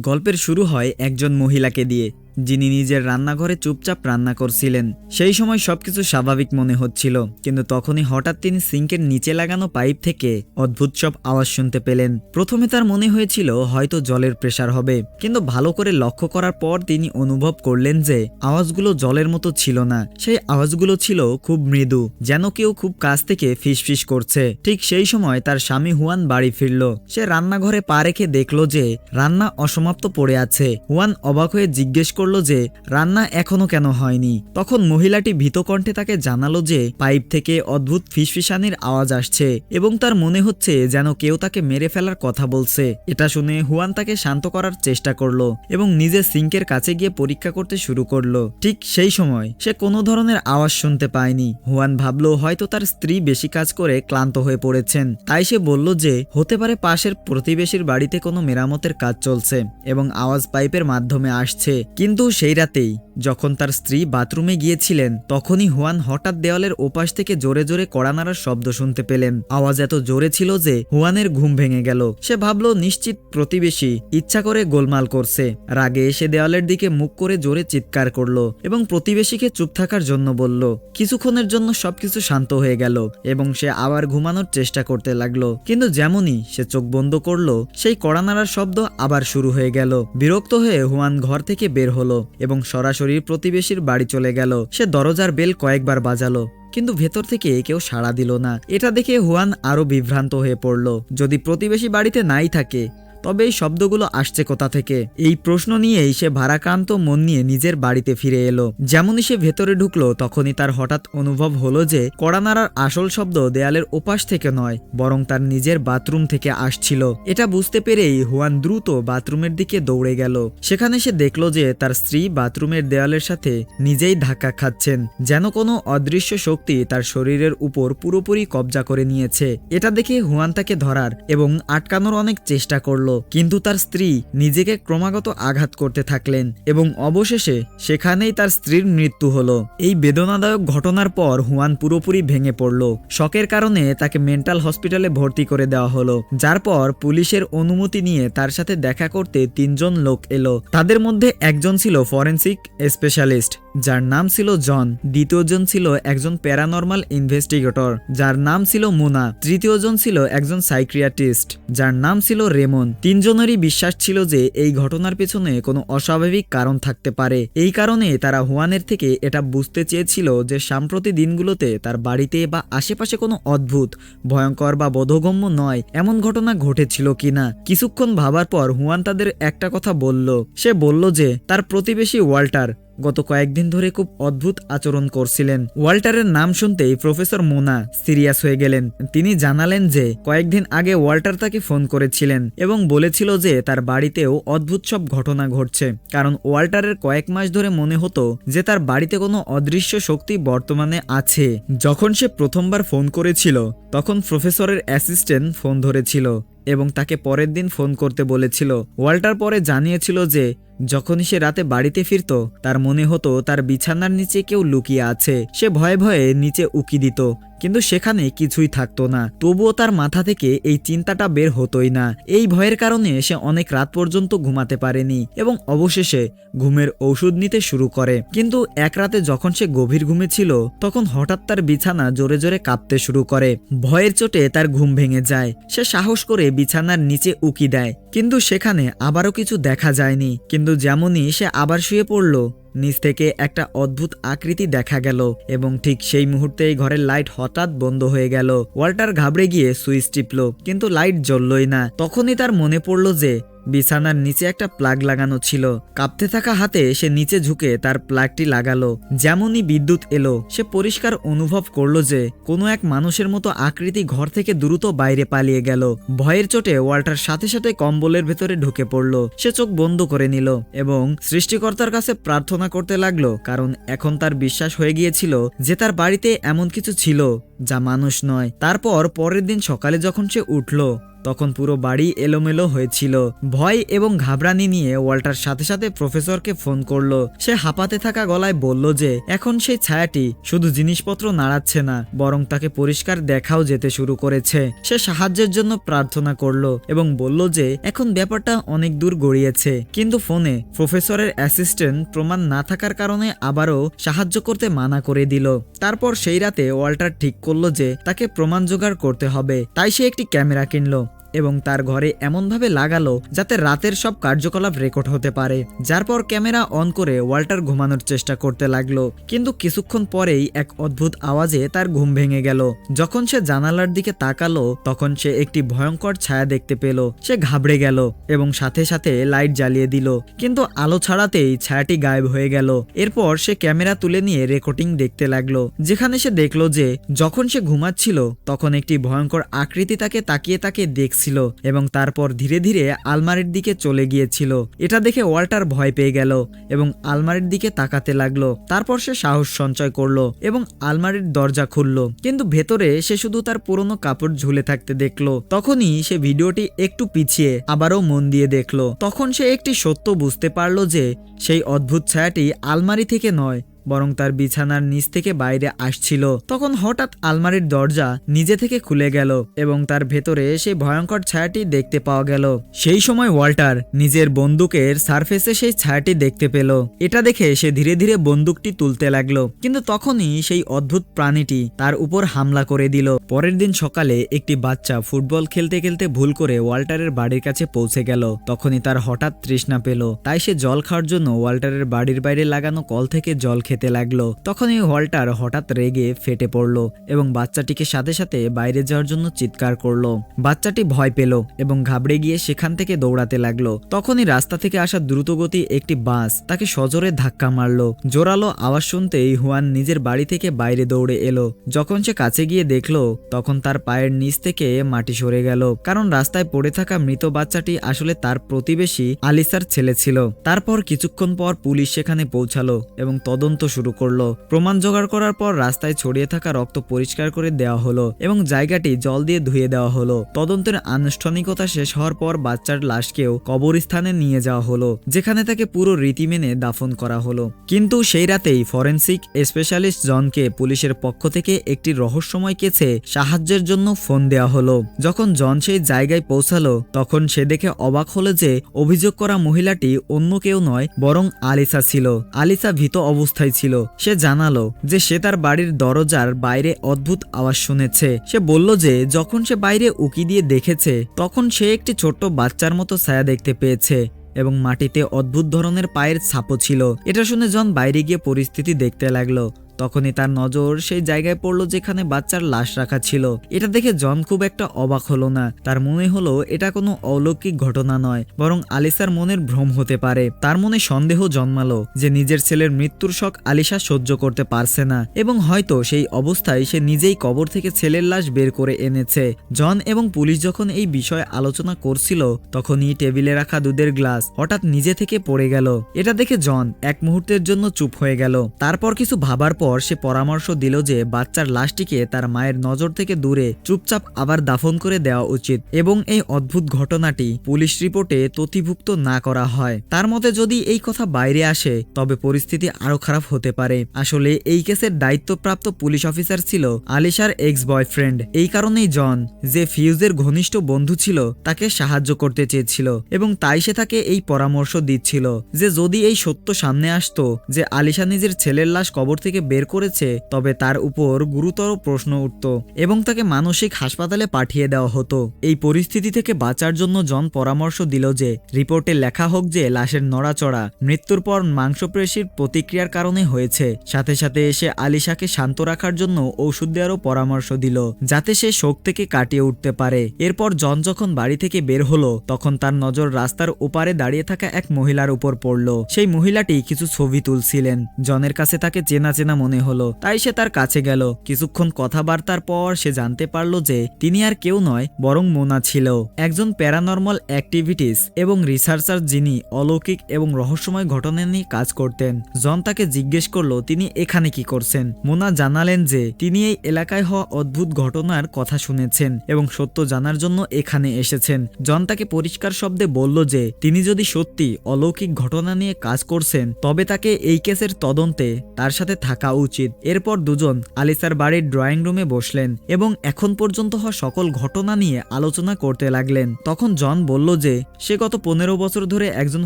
গল্পের শুরু হয় একজন মহিলাকে দিয়ে। যিনি নিজের রান্নাঘরে চুপচাপ রান্না করছিলেন। সেই সময় সবকিছু স্বাভাবিক মনে হচ্ছিল, কিন্তু তখনই হঠাৎ তিনি সিঙ্কের নিচে লাগানো পাইপ থেকে অদ্ভুত সব আওয়াজ শুনতে পেলেন। প্রথমে তার মনে হয়েছিল, হয়তো জলের প্রেসার হবে, কিন্তু ভালো করে লক্ষ্য করার পর তিনি অনুভব করলেন যে, আওয়াজগুলো জলের মতো ছিল না। সেই আওয়াজগুলো ছিল খুব মৃদু, যেন কেউ খুব কাছ থেকে ফিসফিস করছে। ঠিক সেই সময় তার স্বামী হুয়ান বাড়ি ফিরল। সে রান্নাঘরে পা রেখে দেখল যে, রান্না অসমাপ্ত পড়ে আছে। হুয়ান অবাক হয়ে জিজ্ঞেস করল যে, রান্না এখনও কেন হয়নি? তখন মহিলাটি ভীত কণ্ঠে তাকে জানালো যে, পাইপ থেকে অদ্ভুত ফিসফিসানির আওয়াজ আসছে এবং তার মনে হচ্ছে যেন কেউ তাকে মেরে ফেলার কথা বলছে। এটা শুনে হুয়ান তাকে শান্ত করার চেষ্টা করল এবং নিজে সিঙ্কের কাছে গিয়ে পরীক্ষা করতে শুরু করল। ঠিক সেই সময় সে কোনো ধরনের আওয়াজ শুনতে পায়নি। হুয়ান ভাবলো, হয়তো তার স্ত্রী বেশি কাজ করে ক্লান্ত হয়ে পড়েছেন। তাই সে বলল যে, হতে পারে পাশের প্রতিবেশীর বাড়িতে কোনো মেরামতের কাজ চলছে এবং আওয়াজ পাইপের মাধ্যমে আসছে, কিন্তু সেই রাতেই, যখন তার স্ত্রী বাথরুমে গিয়েছিলেন, তখনই হুয়ান হঠাৎ দেওয়ালের ওপাশ থেকে জোরে জোরে কড়া নাড়ার শব্দ শুনতে পেলেন। আওয়াজ এত জোরে ছিল যে হুয়ানের ঘুম ভেঙে গেল। সে ভাবলো, নিশ্চিত প্রতিবেশী ইচ্ছা করে গোলমাল করছে। রাগে এসে দেওয়ালের দিকে মুখ করে জোরে চিৎকার করল এবং প্রতিবেশীকে চুপ থাকার জন্য বলল, কিছুক্ষণের জন্য সবকিছু শান্ত হয়ে গেল। এবং সে আবার ঘুমানোর চেষ্টা করতে লাগল। কিন্তু যেমনই সে চোখ বন্ধ করল, সেই কড়া নাড়ার শব্দ আবার শুরু হয়ে গেল। বিরক্ত হয়ে হুয়ান ঘর থেকে বের হলো। এবং সরাসরি প্রতিবেশীর বাড়ি চলে গেল। সে দরজার বেল কয়েকবার বাজালো, কিন্তু ভেতর থেকে কেউ সাড়া দিল না। এটা দেখে হুয়ান আরও বিভ্রান্ত হয়ে পড়ল। যদি প্রতিবেশী বাড়িতে নাই থাকে তবে এই শব্দগুলো আসছে কোথা থেকে? এই প্রশ্ন নিয়েই সে ভারাক্রান্ত মন নিয়ে নিজের বাড়িতে ফিরে এলো। যেমনই সে ভেতরে ঢুকলো, তখনই তার হঠাৎ অনুভব হলো যে কড়ানাড়ার আসল শব্দ দেয়ালের ওপাশ থেকে নয়, বরং তার নিজের বাথরুম থেকে আসছিল। এটা বুঝতে পেরেই হুয়ান দ্রুত বাথরুমের দিকে দৌড়ে গেল। সেখানে সে দেখল যে তার স্ত্রী বাথরুমের দেয়ালের সাথে নিজেই ধাক্কা খাচ্ছেন, যেন কোনো অদৃশ্য শক্তি তার শরীরের উপর পুরোপুরি কবজা করে নিয়েছে। এটা দেখে হুয়ান তাকে ধরার এবং আটকানোর অনেক চেষ্টা করল। কিন্তু তার স্ত্রী নিজেকে ক্রমাগত আঘাত করতে থাকলেন এবং অবশেষে সেখানেই তার স্ত্রীর মৃত্যু হলো। এই বেদনাদায়ক ঘটনার পর হুয়ান পুরোপুরি ভেঙে পড়ল। শকের কারণে তাকে মেন্টাল হসপিটালে ভর্তি করে দেওয়া হলো, যার পর পুলিশের অনুমতি নিয়ে তার সাথে দেখা করতে তিনজন লোক এলো। তাদের মধ্যে একজন ছিল ফরেন্সিক স্পেশালিস্ট, যার নাম ছিল জন। দ্বিতীয়জন ছিল একজন প্যারানর্মাল ইনভেস্টিগেটর, যার নাম ছিল মুনা। তৃতীয়জন ছিল একজন সাইক্রিয়াটিস্ট যার নাম ছিল রেমন। তিনজনেরই বিশ্বাস ছিল যে এই ঘটনার পেছনে কোনো অস্বাভাবিক কারণ থাকতে পারে। এই কারণে তারা হুয়ানের থেকে এটা বুঝতে চেয়েছিল যে সাম্প্রতি দিনগুলোতে তার বাড়িতে বা আশেপাশে কোনো অদ্ভুত, ভয়ঙ্কর বা বোধগম্য নয় এমন ঘটনা ঘটেছিল কিনা। কিছুক্ষণ ভাবার পর হুয়ান তাদের একটা কথা বলল। সে বলল যে, তার প্রতিবেশী ওয়াল্টার গত কয়েকদিন ধরে খুব অদ্ভুত আচরণ করছিলেন। ওয়াল্টারের নাম শুনতেই প্রফেসর মোনা সিরিয়াস হয়ে গেলেন। তিনি জানালেন যে, কয়েকদিন আগে ওয়াল্টার তাকে ফোন করেছিলেন এবং বলেছিল যে, তার বাড়িতেও অদ্ভুত সব ঘটনা ঘটছে। কারণ ওয়াল্টারের কয়েক মাস ধরে মনে হতো যে, তার বাড়িতে কোনো অদৃশ্য শক্তি বর্তমানে আছে। যখন সে প্রথমবার ফোন করেছিল, তখন প্রফেসরের অ্যাসিস্ট্যান্ট ফোন ধরেছিল। এবং তাকে পরের দিন ফোন করতে বলেছিল। ওয়াল্টার পরে জানিয়েছিল যে, যখনই সে রাতে বাড়িতে ফিরত, তার মনে হতো তার বিছানার নিচে কেউ লুকিয়ে আছে। সে ভয়ে ভয়ে নিচে উকি দিত। কিন্তু সেখানে কিছুই থাকতো না। তবুও তার মাথা থেকে এই চিন্তাটা বের হতোই না। এই ভয়ের কারণে সে অনেক রাত পর্যন্ত ঘুমাতে পারেনি এবং অবশেষে ঘুমের ঔষধ নিতে শুরু করে। কিন্তু এক রাতে যখন সে গভীর ঘুমে ছিল, তখন হঠাৎ তার বিছানা জোরে জোরে কাঁপতে শুরু করে। ভয়ের চোটে তার ঘুম ভেঙে যায়। সে সাহস করে বিছানার নিচে উকি দেয়। কিন্তু সেখানে আবারও কিছু দেখা যায়নি। কিন্তু যেমনই সে আবার শুয়ে পড়ল নিচ থেকে একটা অদ্ভুত আকৃতি দেখা গেল এবং ঠিক সেই মুহূর্তেই ঘরের লাইট হঠাৎ বন্ধ হয়ে গেল। ওয়াল্টার ঘাবড়ে গিয়ে সুইচ টিপল, কিন্তু লাইট জ্বললই না। তখনই তার মনে পড়ল যে বিছানার নিচে একটা প্লাগ লাগানো ছিল। কাঁপতে থাকা হাতে সে নিচে ঝুঁকে তার প্লাগটি লাগালো। যেমনই বিদ্যুৎ এলো, সে পরিষ্কার অনুভব করল যে কোনো এক মানুষের মতো আকৃতি ঘর থেকে দ্রুত বাইরে পালিয়ে গেল। ভয়ের চোটে ওয়াল্টার সাথে সাথে কম্বলের ভেতরে ঢুকে পড়ল। সে চোখ বন্ধ করে নিল এবং সৃষ্টিকর্তার কাছে প্রার্থনা করতে লাগল, কারণ এখন তার বিশ্বাস হয়ে গিয়েছিল যে তার বাড়িতে এমন কিছু ছিল। যা মানুষ নয়। তারপর পরের দিন সকালে যখন সে উঠল, তখন পুরো বাড়ি এলোমেলো হয়েছিল। ভয় এবং ঘাবড়ানি নিয়ে ওয়াল্টার সাথে সাথে প্রফেসরকে ফোন করল। সে হাঁপাতে থাকা গলায় বলল যে, এখন সেই ছায়াটি শুধু জিনিসপত্র নাড়াচ্ছে না, বরং তাকে পরিষ্কার দেখাও যেতে শুরু করেছে। সে সাহায্যের জন্য প্রার্থনা করল এবং বলল যে, এখন ব্যাপারটা অনেক দূর গড়িয়েছে। কিন্তু ফোনে প্রফেসরের অ্যাসিস্ট্যান্ট প্রমাণ না থাকার কারণে আবারও সাহায্য করতে মানা করে দিল। তারপর সেই রাতে ওয়াল্টার ঠিক করল যে তাকে প্রমাণ জোগাড় করতে হবে। তাই সে একটি ক্যামেরা কিনলো। এবং তার ঘরে এমনভাবে লাগালো যাতে রাতের সব কার্যকলাপ রেকর্ড হতে পারে। যার পর ক্যামেরা অন করে ওয়াল্টার ঘুমানোর চেষ্টা করতে লাগল। কিন্তু কিছুক্ষণ পরেই এক অদ্ভুত আওয়াজে তার ঘুম ভেঙে গেল। যখন সে জানালার দিকে তাকালো, তখন সে একটি ভয়ঙ্কর ছায়া দেখতে পেল। সে ঘাবড়ে গেল এবং সাথে সাথে লাইট জ্বালিয়ে দিল। কিন্তু আলো ছাড়াতেই ছায়াটি গায়েব হয়ে গেল। এরপর সে ক্যামেরা তুলে নিয়ে রেকর্ডিং দেখতে লাগল। যেখানে সে দেখল যে, যখন সে ঘুমাচ্ছিল, তখন একটি ভয়ঙ্কর আকৃতি তাকে তাকিয়ে তাকে দেখছিল। এবং তারপর ধীরে ধীরে আলমারির দিকে চলে গিয়েছিল। এটা দেখে ওয়াল্টার ভয় পেয়ে গেল এবং আলমারির দিকে তাকাতে লাগল। তারপর সে সাহস সঞ্চয় করল এবং আলমারির দরজা খুললো। কিন্তু ভেতরে সে শুধু তার পুরনো কাপড় ঝুলে থাকতে দেখল। তখনই সে ভিডিওটি একটু পিছিয়ে আবারও মন দিয়ে দেখল। তখন সে একটি সত্য বুঝতে পারল যে সেই অদ্ভুত ছায়াটি আলমারি থেকে নয় বরং তার বিছানার নিচ থেকে বাইরে আসছিল। তখন হঠাৎ আলমারির দরজা নিজে থেকে খুলে গেল এবং তার ভেতরে সেই ভয়ঙ্কর ছায়াটি দেখতে পাওয়া গেল। সেই সময় ওয়াল্টার নিজের বন্দুকের সারফেসে সেই ছায়াটি দেখতে পেল। এটা দেখে সে ধীরে ধীরে বন্দুকটি তুলতে লাগল। কিন্তু তখনই সেই অদ্ভুত প্রাণীটি তার উপর হামলা করে দিল। পরের দিন সকালে একটি বাচ্চা ফুটবল খেলতে খেলতে ভুল করে ওয়াল্টারের বাড়ির কাছে পৌঁছে গেল। তখনই তার হঠাৎ তৃষ্ণা পেল। তাই সে জল খাওয়ার জন্য ওয়াল্টারের বাড়ির বাইরে লাগানো কল থেকে জল খেতে লাগল। তখনই ওয়াল্টার হঠাৎ রেগে ফেটে পড়ল এবং বাচ্চাটিকে সাথে সাথে বাইরে যাওয়ার জন্য চিৎকার করল। বাচ্চাটি ভয় পেল এবং ঘাবড়ে গিয়ে সেখান থেকে দৌড়াতে লাগল। তখনই রাস্তা থেকে আসা দ্রুতগতি একটি বাস তাকে সজোরে ধাক্কা মারলো। জোরালো আওয়াজ শুনতেই হুয়ান নিজের বাড়ি থেকে বাইরে দৌড়ে এলো। যখন সে কাছে গিয়ে দেখল, তখন তার পায়ের নিচ থেকে মাটি সরে গেল। কারণ রাস্তায় পড়ে থাকা মৃত বাচ্চাটি আসলে তার প্রতিবেশী আলিসার ছেলে ছিল। তারপর কিছুক্ষণ পর পুলিশ সেখানে পৌঁছালো এবং তদন্ত শুরু করল। প্রমাণ জোগাড় করার পর রাস্তায় ছড়িয়ে থাকা রক্ত পরিষ্কার করে দেওয়া হলো এবং জায়গাটি জল দিয়ে ধুয়ে দেওয়া হলো। তদন্তের আনুষ্ঠানিকতা শেষ হওয়ার পর বাচ্চার লাশকেও কবরস্থানে নিয়ে যাওয়া হলো, যেখানে তাকে পুরো রীতি মেনে দাফন করা হলো। কিন্তু সেই রাতেই ফরেন্সিক স্পেশালিস্ট জনকে পুলিশের পক্ষ থেকে একটি রহস্যময় কেছে সাহায্যের জন্য ফোন দেওয়া হলো। যখন জন সেই জায়গায় পৌঁছালো, তখন সে দেখে অবাক হলো যে অভিযোগ করা মহিলাটি অন্য কেউ নয়, বরং আলিসা ছিল। আলিসা ভীত অবস্থায় ছিল। সে জানালো যে সে তার বাড়ির দরজার বাইরে অদ্ভুত আওয়াজ শুনেছে। সে বলল যে যখন সে বাইরে উকি দিয়ে দেখেছে, তখন সে একটি ছোট্ট বাচ্চার মতো ছায়া দেখতে পেয়েছে এবং মাটিতে অদ্ভুত ধরনের পায়ের ছাপও ছিল। এটা শুনে জন বাইরে গিয়ে পরিস্থিতি দেখতে লাগল। তখনই তার নজর সেই জায়গায় পড়ল যেখানে বাচ্চার লাশ রাখা ছিল। এটা দেখে জন খুব একটা অবাক হলো না। তার মনে হলো, এটা কোনো অলৌকিক ঘটনা নয়, বরং আলিসার মনের ভ্রম হতে পারে। তার মনে সন্দেহ জন্মালো যে নিজের ছেলের মৃত্যুর শখ আলিসা সহ্য করতে পারছে না, এবং হয়তো সেই অবস্থায় সে নিজেই কবর থেকে ছেলের লাশ বের করে এনেছে। জন এবং পুলিশ যখন এই বিষয়ে আলোচনা করছিল, তখনই টেবিলে রাখা দুধের গ্লাস হঠাৎ নিজে থেকে পড়ে গেল। এটা দেখে জন এক মুহূর্তের জন্য চুপ হয়ে গেল। তারপর কিছু ভাবার পর সে পরামর্শ দিল যে বাচ্চার লাশটিকে তার মায়ের নজর থেকে দূরে চুপচাপ আবার দাফন করে দেওয়া উচিত এবং এই অদ্ভুত ঘটনাটি পুলিশ রিপোর্টে তথিভুক্ত না করা হয়। তার মতে, যদি এই কথা বাইরে আসে, তবে পরিস্থিতি আরও খারাপ হতে পারে। আসলে এই কেসের দায়িত্বপ্রাপ্ত পুলিশ অফিসার ছিল আলিশার এক্স বয়ফ্রেন্ড এই কারণেই জন, যে ফিউজের ঘনিষ্ঠ বন্ধু ছিল, তাকে সাহায্য করতে চেয়েছিল এবং তাই সে তাকে এই পরামর্শ দিচ্ছিল যে যদি এই সত্য সামনে আসতো যে আলিশা নিজের ছেলের লাশ কবর থেকে বের করেছে, তবে তার উপর গুরুতর প্রশ্ন উঠত এবং তাকে মানসিক হাসপাতালে পাঠিয়ে দেওয়া হতো। এই পরিস্থিতি থেকে বাঁচার জন্য জন পরামর্শ দিল যে, রিপোর্টে লেখা হোক যে লাশের নড়াচড়া, মৃত্যুর পর মাংসপেশির প্রতিক্রিয়ার কারণে হয়েছে। সাথে সাথে এসে আলিশাকে শান্ত রাখার জন্য ঔষধ দেওয়ারও পরামর্শ দিল, যাতে সে শোক থেকে কাটিয়ে উঠতে পারে। এরপর জন যখন বাড়ি থেকে বের হলো, তখন তার নজর রাস্তার ওপারে দাঁড়িয়ে থাকা এক মহিলার উপর পড়ল। সেই মহিলাটি কিছু ছবি তুলছিলেন। জনের কাছে তাকে চেনা চেনা মনে হলো, তাই সে তার কাছে গেল। কিছুক্ষণ কথাবার্তার পর সে জানতে পারল যে তিনি আর কেউ নয়, বরং মোনা ছিল। একজন প্যারানর্মাল অ্যাক্টিভিটিস এবং রিসার্চার যিনি অলৌকিক এবং রহস্যময় ঘটনা নিয়ে কাজ করতেন। জন তাকে জিজ্ঞেস করল, তিনি এখানে কি করছেন? মোনা জানালেন যে তিনি এই এলাকায় হওয়া অদ্ভুত ঘটনার কথা শুনেছেন এবং সত্য জানার জন্য এখানে এসেছেন। জন তাকে পরিষ্কার শব্দে বলল যে, তিনি যদি সত্যি অলৌকিক ঘটনা নিয়ে কাজ করছেন, তবে তাকে এই কেসের তদন্তে তার সাথে থাকা উচিত। এরপর দুজন আলিসার বাড়ির ড্রয়িং রুমে বসলেন এবং এখন পর্যন্ত হওয়া সকল ঘটনা নিয়ে আলোচনা করতে লাগলেন। তখন জন বলল যে, সে গত পনেরো বছর ধরে একজন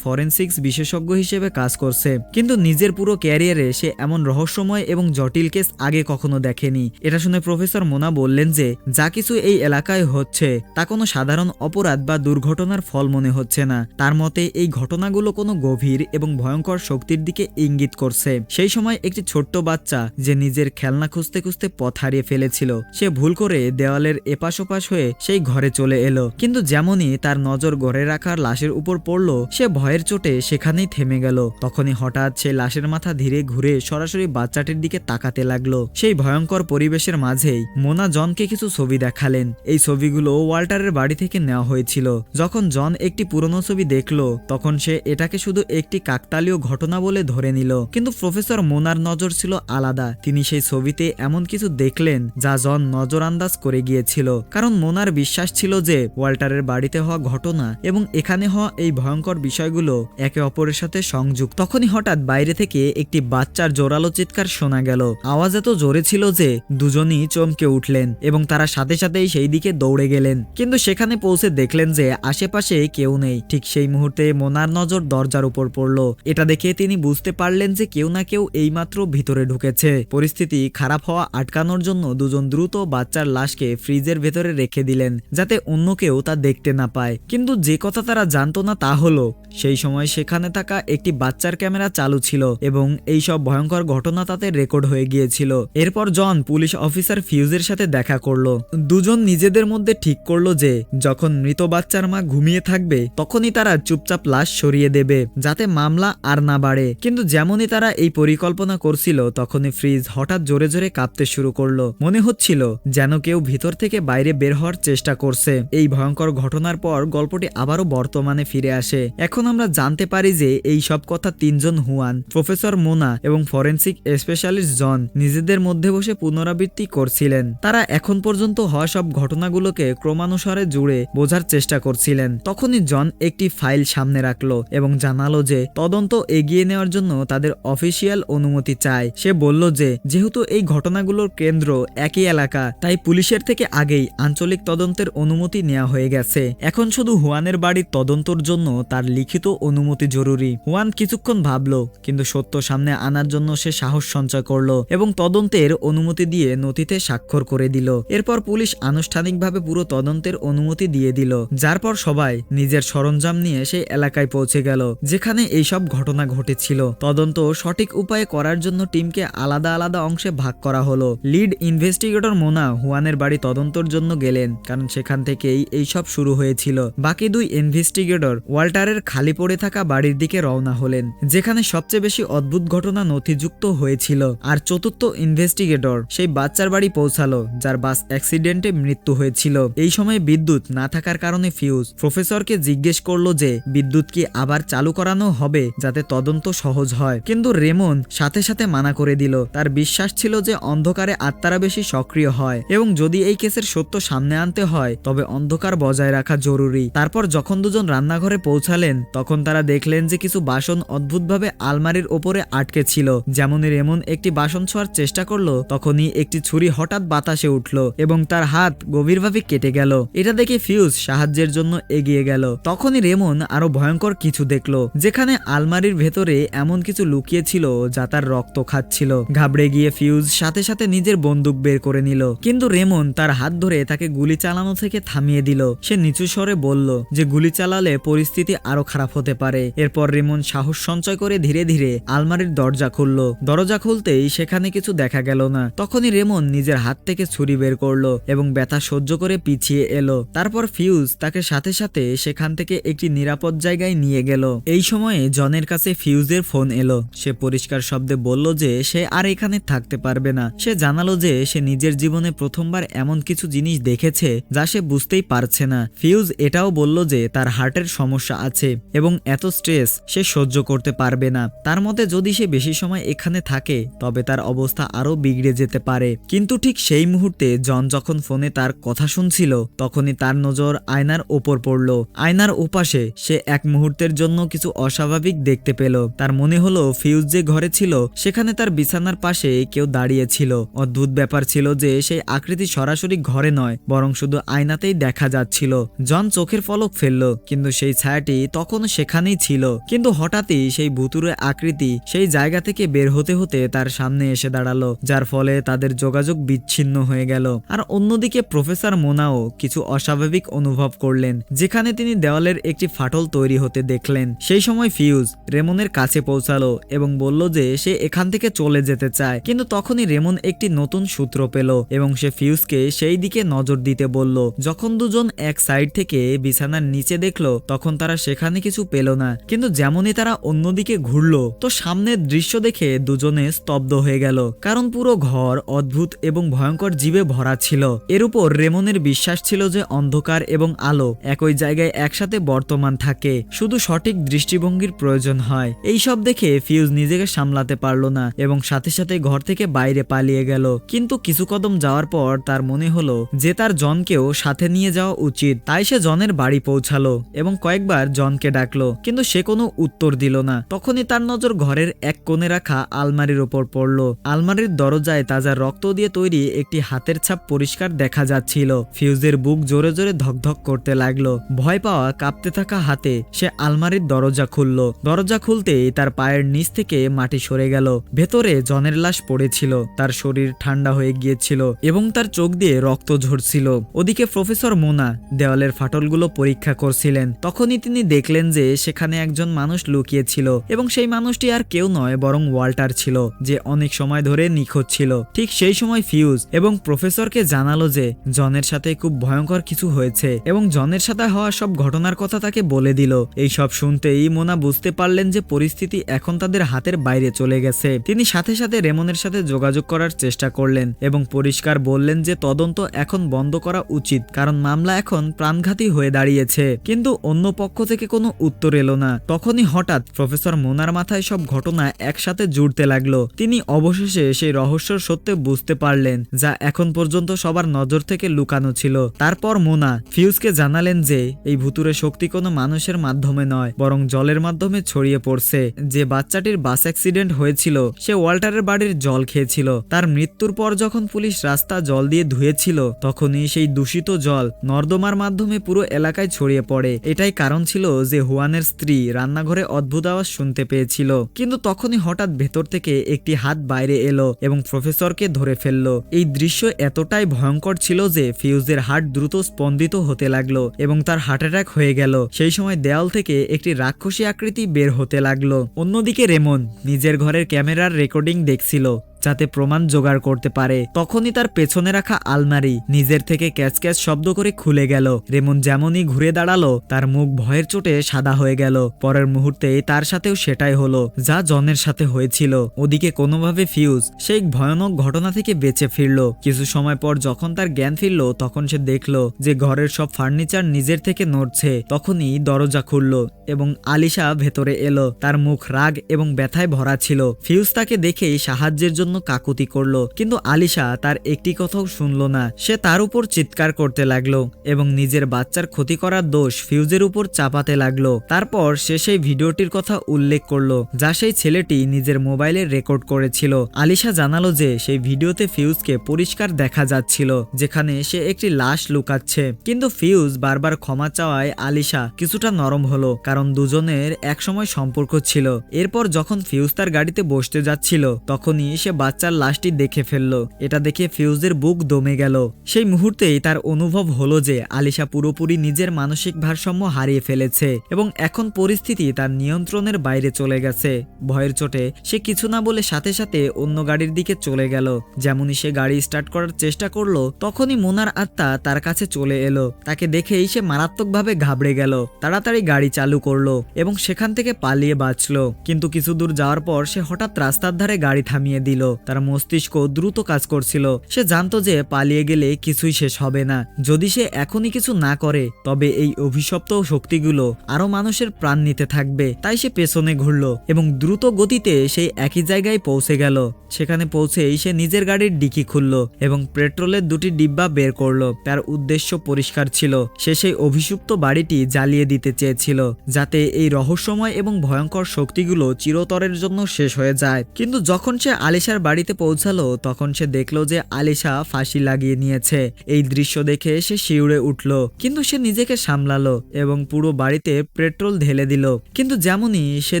ফরেনসিক্স বিশেষজ্ঞ হিসেবে কাজ করছে, কিন্তু নিজের পুরো ক্যারিয়ারে সে এমন রহস্যময় এবং জটিল কেস আগে কখনো দেখেনি। এটা শুনে প্রফেসর মোনা বললেন যে, যা কিছু এই এলাকায় হচ্ছে, তা কোনো সাধারণ অপরাধ বা দুর্ঘটনার ফল মনে হচ্ছে না। তার মতে, এই ঘটনাগুলো কোনো গভীর এবং ভয়ঙ্কর শক্তির দিকে ইঙ্গিত করছে। সেই সময় একটি ছোট্ট বাচ্চা যে নিজের খেলনা খুঁজতে খুঁজতে পথ হারিয়ে ফেলেছিল। সে ভুল করে দেওয়ালের এপাশ ওপাশ হয়ে সেই ঘরে চলে এলো। কিন্তু যেমনই তার নজর ঘরে রাখার লাশের উপর পড়ল, সে ভয়ের চোটে সেখানেই থেমে গেল। তখনই হঠাৎ সে লাশের মাথা ধীরে ঘুরে সরাসরি বাচ্চাটির দিকে তাকাতে লাগল। সেই ভয়ঙ্কর পরিবেশের মাঝেই মোনা জনকে কিছু ছবি দেখালেন। এই ছবিগুলো ওয়াল্টারের বাড়ি থেকে নেওয়া হয়েছিল। যখন জন একটি পুরনো ছবি দেখল, তখন সে এটাকে শুধু একটি কাকতালীয় ঘটনা বলে ধরে নিল। কিন্তু প্রফেসর মোনার নজর ছিল আলাদা। তিনি সেই ছবিতে এমন কিছু দেখলেন যা জন নজরআন্দাজ করে গিয়েছিল। কারণ মোনার বিশ্বাস ছিল যে ওয়াল্টারের বাড়িতে হওয়া ঘটনা এবং এখানে হওয়া এই ভয়ঙ্কর বিষয়গুলো একে অপরের সাথে সংযুক্ত। তখনই হঠাৎ বাইরে থেকে একটি বাচ্চার জোরালো চিৎকার শোনা গেল। আওয়াজ এত জোরে ছিল যে দুজনই চমকে উঠলেন এবং তারা সাথে সাথেই সেই দিকে দৌড়ে গেলেন। কিন্তু সেখানে পৌঁছে দেখলেন যে আশেপাশে কেউ নেই। ঠিক সেই মুহূর্তে মোনার নজর দরজার উপর পড়ল। এটা দেখে তিনি বুঝতে পারলেন যে কেউ না কেউ এইমাত্র ভিতরে ঢুকেছে। পরিস্থিতি খারাপ হওয়া আটকানোর জন্য দুজন দ্রুত বাচ্চার লাশকে ফ্রিজের ভেতরে রেখে দিলেন, যাতে অন্য কেউ তা দেখতে না পায়। কিন্তু যে কথা তারা জানতো না তা হলো, সেই সময় সেখানে থাকা একটি বাচ্চার ক্যামেরা চালু ছিল এবং এই সব ভয়ঙ্কর ঘটনা তাতে রেকর্ড হয়ে গিয়েছিল। এরপর জন পুলিশ অফিসার ফিউজের সাথে দেখা করল। দুজন নিজেদের মধ্যে ঠিক করল যে, যখন মৃত বাচ্চার মা ঘুমিয়ে থাকবে, তখনই তারা চুপচাপ লাশ সরিয়ে দেবে, যাতে মামলা আর না বাড়ে। কিন্তু যেমনই তারা এই পরিকল্পনা করছিল তখনই ফ্রিজ হঠাৎ জোরে জোরে কাঁপতে শুরু করল। মনে হচ্ছিল যেন কেউ ভিতর থেকে বাইরে বের হওয়ার চেষ্টা করছে। এই ভয়ঙ্কর ঘটনার পর গল্পটি আবারও বর্তমানে ফিরে আসে। এখন আমরা জানতে পারি যে এই সব কথা তিনজন হুয়ান, প্রফেসর মোনা এবং ফরেন্সিক স্পেশালিস্ট জন নিজেদের মধ্যে বসে পুনরাবৃত্তি করছিলেন। তারা এখন পর্যন্ত হওয়া সব ঘটনাগুলোকে ক্রমানুসারে জুড়ে বোঝার চেষ্টা করছিলেন। তখনই জন একটি ফাইল সামনে রাখল এবং জানালো যে তদন্ত এগিয়ে নেওয়ার জন্য তাদের অফিসিয়াল অনুমতি চায়। সে বলল যে, যেহেতু এই ঘটনাগুলোর কেন্দ্র একই এলাকা, তাই পুলিশের থেকে আগেই আঞ্চলিক তদন্তের অনুমতি নেওয়া হয়ে গেছে। এখন শুধু হুয়ানের বাড়ির তদন্তর জন্য তার লিখিত অনুমতি জরুরি। হুয়ান কিছুক্ষণ ভাবলো, কিন্তু সত্য সামনে আনার জন্য সে সাহস সঞ্চয় করল এবং তদন্তের অনুমতি দিয়ে নথিতে স্বাক্ষর করে দিল। এরপর পুলিশ আনুষ্ঠানিকভাবে পুরো তদন্তের অনুমতি দিয়ে দিল, যার পর সবাই নিজের সরঞ্জাম নিয়ে সেই এলাকায় পৌঁছে গেল, যেখানে এইসব ঘটনা ঘটেছিল। তদন্ত সঠিক উপায়ে করার জন্য টিমকে আলাদা আলাদা অংশে ভাগ করা হলো। লিড ইনভেস্টিগেটর মোনা হুয়ানের বাড়ি তদন্তর জন্য গেলেন, কারণ সেখান থেকেই এইসব শুরু হয়েছিল। বাকি দুই ইনভেস্টিগেটর ওয়াল্টারের খালি পড়ে থাকা বাড়ির দিকে রওনা হলেন, যেখানে সবচেয়ে বেশি অদ্ভুত ঘটনা নথিযুক্ত হয়েছিল। আর চতুর্থ ইনভেস্টিগেটর সেই বাচ্চার বাড়ি পৌঁছালো, যার বাস অ্যাক্সিডেন্টে মৃত্যু হয়েছিল। এই সময় বিদ্যুৎ না থাকার কারণে ফিউজ প্রফেসরকে জিজ্ঞেস করল যে, বিদ্যুৎ কি আবার চালু করানো হবে যাতে তদন্ত সহজ হয়? কিন্তু রেমন সাথে সাথে মানা দিল। তার বিশ্বাস ছিল যে অন্ধকারে আত্মারা বেশি সক্রিয় হয় এবং যদি এই কেসের সত্য সামনে আনতে হয়, তবে অন্ধকার বজায় রাখা জরুরি। তারপর যখন দুজন রান্নাঘরে পৌঁছালেন, তখন তারা দেখলেন যে কিছু বাসন অদ্ভুতভাবে আলমারির ওপরে আটকে ছিল। যেমনই রেমন একটি বাসন ছোঁয়ার চেষ্টা করল, তখনই একটি ছুরি হঠাৎ বাতাসে উঠল এবং তার হাত গভীরভাবে কেটে গেল। এটা দেখে ফিউজ সাহায্যের জন্য এগিয়ে গেল। তখনই রেমন আরও ভয়ঙ্কর কিছু দেখল, যেখানে আলমারির ভেতরে এমন কিছু লুকিয়ে ছিল যা তার রক্ত খাচ্ছিল ঘাবড়ে গিয়ে ফিউজ সাথে সাথে নিজের বন্দুক বের করে নিল। কিন্তু রেমন তার হাত ধরে তাকে গুলি চালানো থেকে থামিয়ে দিল। সে নিচু স্বরে বলল যে, গুলি চালালে পরিস্থিতি আরও খারাপ হতে পারে। এরপর রেমন সাহস সঞ্চয় করে ধীরে ধীরে আলমারির দরজা খুলল। দরজা খুলতেই সেখানে কিছু দেখা গেল না। তখনই রেমন নিজের হাত থেকে ছুরি বের করল এবং ব্যথা সহ্য করে পিছিয়ে এলো। তারপর ফিউজ তাকে সাথে সাথে সেখান থেকে একটি নিরাপদ জায়গায় নিয়ে গেল। এই সময়ে জনের কাছে ফিউজের ফোন এলো। সে পরিষ্কার শব্দে বলল যে সে আর এখানে থাকতে পারবে না। সে জানালো যে সে নিজের জীবনে প্রথমবার এমন কিছু জিনিস দেখেছে যা সে বুঝতেই পারছে না। ফিউজ এটাও বলল যে তার হার্টের সমস্যা আছে এবং এত স্ট্রেস সে সহ্য করতে পারবে না। তার মতে যদি সে বেশি সময় এখানে থাকে, তবে তার অবস্থা আরও বিগড়ে যেতে পারে। কিন্তু ঠিক সেই মুহূর্তে জন যখন ফোনে তার কথা শুনছিল, তখনই তার নজর আয়নার ওপর পড়ল। আয়নার ওপাশে সে এক মুহূর্তের জন্য কিছু অস্বাভাবিক দেখতে পেল। তার মনে হলো ফিউজ যে ঘরে ছিল, সেখানে তার বিছানার পাশে কেউ দাঁড়িয়ে ছিল। অদ্ভুত ব্যাপার ছিল যে সেই আকৃতি সরাসরি ঘরে নয়, বরং শুধু আয়নাতেই দেখা যাচ্ছিল। জন চোখের ফলক ফেলল, কিন্তু সেই ছায়াটি তখনও সেখানেই ছিল। কিন্তু হঠাৎই সেই ভুতুরে আকৃতি সেই জায়গা থেকে বের হতে হতে তার সামনে এসে দাঁড়াল, যার ফলে তাদের যোগাযোগ বিচ্ছিন্ন হয়ে গেল। আর অন্যদিকে প্রফেসর মোনাও কিছু অস্বাভাবিক অনুভব করলেন, যেখানে তিনি দেওয়ালের একটি ফাটল তৈরি হতে দেখলেন। সেই সময় ফিউজ রেমনের কাছে পৌঁছালো এবং বলল যে সে এখান থেকে চলে যেতে চায়। কিন্তু তখনই রেমন একটি নতুন সূত্র পেল এবং সে ফিউজকে সেই দিকে নজর দিতে বলল। যখন দুজন এক সাইড থেকে বিছানার নিচে দেখল, তখন তারা সেখানে কিছু পেল না। কিন্তু যেমনই তারা অন্যদিকে ঘুরলো, তো সামনের দৃশ্য দেখে দুজনে স্তব্ধ হয়ে গেল। কারণ পুরো ঘর অদ্ভুত এবং ভয়ঙ্কর জীবে ভরা ছিল। এর উপর রেমনের বিশ্বাস ছিল যে অন্ধকার এবং আলো একই জায়গায় একসাথে বর্তমান থাকে। শুধু সঠিক দৃষ্টিভঙ্গির প্রয়োজন হয়। এই সব দেখে ফিউজ নিজেকে সামলাতে পারল না এবং সাথে সাথে ঘর থেকে বাইরে পালিয়ে গেল। কিন্তু কিছু কদম যাওয়ার পর তার মনে হলো যে তার জনকেও সাথে নিয়ে যাওয়া উচিত। তাই সে জনের বাড়ি পৌঁছালো এবং কয়েকবার জনকে ডাকলো, কিন্তু সে কোনো উত্তর দিল না। তখনই তার নজর ঘরের এক কোণে রাখা আলমারির ওপর পড়ল। আলমারির দরজায় তাজা রক্ত দিয়ে তৈরি একটি হাতের ছাপ পরিষ্কার দেখা যাচ্ছিল। ফিউজের বুক জোরে জোরে ধকধক করতে লাগল। ভয় পাওয়া কাঁপতে থাকা হাতে সে আলমারির দরজা খুলল। দরজা খুলতেই তার পায়ের নিচ থেকে মাটি সরে গেল। ভেতরে জনের লাশ পড়েছিল। তার শরীর ঠান্ডা হয়ে গিয়েছিল এবং তার চোখ দিয়ে রক্ত ঝরছিল। ওদিকে প্রফেসর মোনা দেওয়ালের ফাটলগুলো পরীক্ষা করছিলেন। তখনই তিনি দেখলেন যে সেখানে একজন মানুষ লুকিয়েছিল এবং সেই মানুষটি আর কেউ নয়, বরং ওয়াল্টার ছিল, যে অনেক সময় ধরে নিখোঁজ ছিল। ঠিক সেই সময় ফিউজ এবং প্রফেসরকে জানালো যে জনের সাথে খুব ভয়ঙ্কর কিছু হয়েছে এবং জনের সাথে হওয়া সব ঘটনার কথা তাকে বলে দিল। এই সব শুনতেই মোনা বুঝতে পারলেন যে পরিস্থিতি এখন তাদের হাতের বাইরে চলে গেছে। তিনি সাথে সাথে রেমনের সাথে যোগাযোগ করার চেষ্টা করলেন এবং পরিষ্কার বললেন যে তদন্ত এখন বন্ধ করা উচিত, কারণ মামলা এখন প্রাণঘাতী হয়ে দাঁড়িয়েছে। কিন্তু অন্য পক্ষ থেকে কোনো উত্তর এলো না। তখনই হঠাৎ প্রফেসর মোনার মাথায় সব ঘটনা একসাথে জুড়তে লাগল। তিনি অবশেষে সেই রহস্যর সত্যি বুঝতে পারলেন, যা এখন পর্যন্ত সবার নজর থেকে লুকানো ছিল। তারপর মোনা ফিউজকে জানালেন যে, এই ভুতুরে শক্তি কোনো মানুষের মাধ্যমে নয়, বরং জলের মাধ্যমে ছড়িয়ে পড়ছে। যে বাচ্চাটির বাস অ্যাক্সিডেন্ট হয়েছিল সে ওয়াল্টারের বাড়ির জল খেয়েছিল। তার মৃত্যুর পর যখন পুলিশ রাস্তা জল দিয়ে ধুয়েছিল, তখনই সেই দূষিত জল নর্দমার মাধ্যমে পুরো এলাকায় ছড়িয়ে পড়ে। এটাই কারণ ছিল যে হুয়ানের স্ত্রী রান্নাঘরে অদ্ভুত আওয়াজ শুনতে পেয়েছিল। কিন্তু তখনই হঠাৎ ভেতর থেকে একটি হাত বাইরে এলো এবং প্রফেসরকে ধরে ফেলল। এই দৃশ্য এতটাই ভয়ঙ্কর ছিল যে ফিউজের হার্ট দ্রুত স্পন্দিত হতে লাগল এবং তার হার্ট অ্যাটাক হয়ে গেল। সেই সময় দেওয়াল থেকে একটি রাক্ষসী আকৃতি বের হতে লাগল। অন্যদিকে রেমন নিজের ঘরের ক্যামেরার রেকর্ডিং দেখছিল। যাতে প্রমাণ জোগাড় করতে পারে। তখনই তার পেছনে রাখা আলমারি নিজের থেকে ক্যাচ ক্যাচ শব্দ করে খুলে গেল। রেমন যেমনই ঘুরে দাঁড়াল, তার মুখ ভয়ের চোটে সাদা হয়ে গেল। পরের মুহূর্তে তার সাথেও সেটাই হলো, যা জনের সাথে হয়েছিল। ওদিকে কোনোভাবে ফিউজ সেই ভয়ানক ঘটনা থেকে বেঁচে ফিরল। কিছু সময় পর যখন তার জ্ঞান ফিরল, তখন সে দেখল যে ঘরের সব ফার্নিচার নিজের থেকে নড়ছে। তখনই দরজা খুলল এবং আলিশা ভেতরে এলো। তার মুখ রাগ এবং ব্যথায় ভরা ছিল। ফিউজ তাকে দেখেই সাহায্যের জন্য কাকুতি করল, কিন্তু আলিশা তার একটি কথাও শুনলো না। সে তার উপর চিৎকার করতে লাগল এবং নিজের বাচ্চার ক্ষতি করার দোষ ফিউজের উপর চাপাতে লাগল। তারপর সে সেই ভিডিওটির কথা উল্লেখ করল, যা সেই ছেলেটি নিজের মোবাইলে রেকর্ড করেছিল। আলিশা জানালো যে সেই ভিডিওতে ফিউজকে পরিষ্কার দেখা যাচ্ছিল, যেখানে সে একটি লাশ লুকাচ্ছে। কিন্তু ফিউজ বারবার ক্ষমা চাওয়ায় আলিশা কিছুটা নরম হলো, কারণ দুজনের একসময় সম্পর্ক ছিল। এরপর যখন ফিউজ তার গাড়িতে বসতে যাচ্ছিল, তখনই সে বাচ্চার লাশটি দেখে ফেলল। এটা দেখে ফিউজের বুক দমে গেল। সেই মুহূর্তেই তার অনুভব হলো যে আলিশা পুরোপুরি নিজের মানসিক ভারসাম্য হারিয়ে ফেলেছে এবং এখন পরিস্থিতি তার নিয়ন্ত্রণের বাইরে চলে গেছে। ভয়ের চোটে সে কিছু না বলে সাথে সাথে অন্য গাড়ির দিকে চলে গেল। যেমনই সে গাড়ি স্টার্ট করার চেষ্টা করল, তখনই মোনার আত্মা তার কাছে চলে এলো। তাকে দেখেই সে মারাত্মকভাবে ঘাবড়ে গেল। তাড়াতাড়ি গাড়ি চালু করল এবং সেখান থেকে পালিয়ে বাঁচলো। কিন্তু কিছু দূর যাওয়ার পর সে হঠাৎ রাস্তার ধারে গাড়ি থামিয়ে দিল। তার মস্তিষ্ক দ্রুত কাজ করছিল। সে জানতো যে পালিয়ে গেলে কিছুই শেষ হবে না। যদি সে এখনই কিছু না করে, তবে এই অভিশপ্ত শক্তিগুলো আরও মানুষের প্রাণ নিতে থাকবে। তাই সে পেছনে ঘুরলো এবং দ্রুত গতিতে সেই একই জায়গায় পৌঁছে গেল। সেখানে পৌঁছেই সে নিজের গাড়ির ডিকি খুলল এবং পেট্রোলের দুটি ডিব্বা বের করল। তার উদ্দেশ্য পরিষ্কার ছিল। সে সেই অভিযুক্ত বাড়িটি জ্বালিয়ে দিতে চেয়েছিল, যাতে এই রহস্যময় এবং ভয়ঙ্কর শক্তিগুলো চিরতরের জন্য শেষ হয়ে যায়। কিন্তু যখন সে আলিশার বাড়িতে পৌঁছালো, তখন সে দেখল যে আলিশা ফাঁসি লাগিয়ে নিয়েছে। এই দৃশ্য দেখে সে শিউরে উঠল, কিন্তু সে নিজেকে সামলালো এবং পুরো বাড়িতে পেট্রোল ঢেলে দিল। কিন্তু যেমনই সে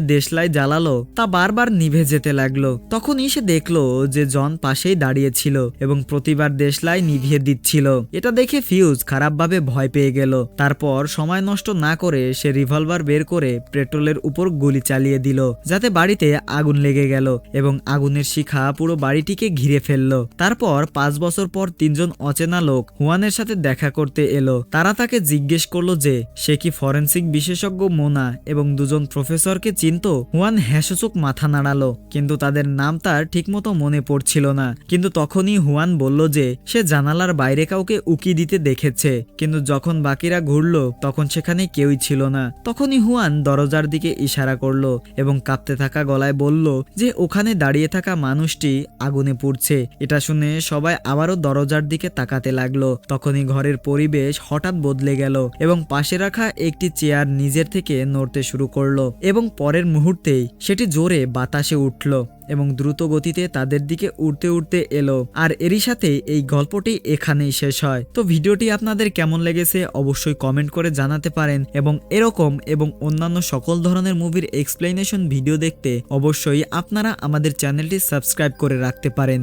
দেশলাই জ্বালালো, তা বারবার নিভে যেতে লাগল। তখনই সে দেখল যে জন পাশেই দাঁড়িয়েছিল এবং প্রতিবার দেশলাই নিভিয়ে দিচ্ছিল। এটা দেখে ফিউজ খারাপভাবে ভয় পেয়ে গেল। তারপর সময় নষ্ট না করে সে রিভলভার বের করে পেট্রোলের উপর গুলি চালিয়ে দিল, যাতে বাড়িতে আগুন লেগে গেল এবং আগুনের শিখা পুরো বাড়িটিকে ঘিরে ফেলল। তারপর পাঁচ বছর পর তিনজন অচেনা লোক হুয়ানের সাথে দেখা করতে এলো। তারা তাকে জিজ্ঞেস করল যে, সে কি ফরেন্সিক বিশেষজ্ঞ মোনা এবং দুজন প্রফেসরকে চিনতো? হুয়ান হ্যাসোচোক মাথা নাড়ালো, কিন্তু তাদের নাম তার ঠিকমতো মনে পড়ছিল না। কিন্তু তখনই হুয়ান বলল যে, সে জানালার বাইরে কাউকে উকি দিতে দেখেছে, কিন্তু যখন বাকিরা ঘুরলো, তখন সেখানে কেউই ছিল না। তখনই হুয়ান দরজার দিকে ইশারা করল এবং কাঁপতে থাকা গলায় বলল যে, ওখানে দাঁড়িয়ে থাকা মানুষটি আগুনে পুড়ছে। এটা শুনে সবাই আবারও দরজার দিকে তাকাতে লাগল। তখনই ঘরের পরিবেশ হঠাৎ বদলে গেল এবং পাশে রাখা একটি চেয়ার নিজের থেকে নড়তে শুরু করল এবং পরের মুহূর্তেই সেটি জোরে বাতাসে উঠল। এবং দ্রুত গতিতে তাদের দিকে উড়তে উড়তে এলো। আর এরই সাথে এই গল্পটি এখানেই শেষ হয়। তো ভিডিওটি আপনাদের কেমন লেগেছে অবশ্যই কমেন্ট করে জানাতে পারেন এবং এরকম এবং অন্যান্য সকল ধরনের মুভির এক্সপ্লেনেশন ভিডিও দেখতে অবশ্যই আপনারা আমাদের চ্যানেলটি সাবস্ক্রাইব করে রাখতে পারেন।